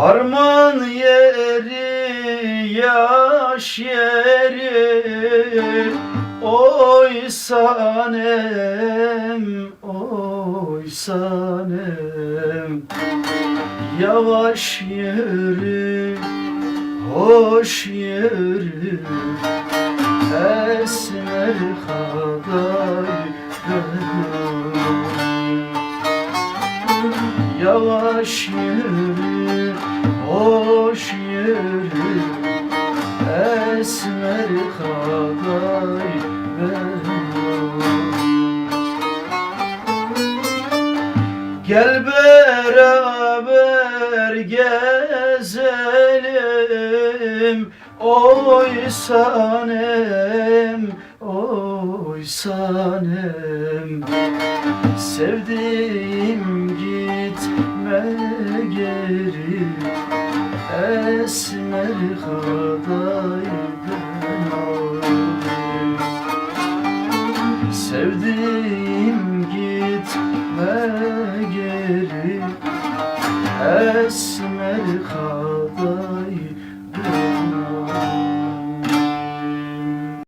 Harman yeri yaş yeri Oy sanem oy sanem Yavaş yürü hoş yürü Esmer kadar Yavaş yürü, hoş yürü Esmer kadar Gel beraber gezelim Oy sanem, oy sanem Sevdiğim gitme geri Esmer gönlüm Sevdiğim gitme geri Esmer kadar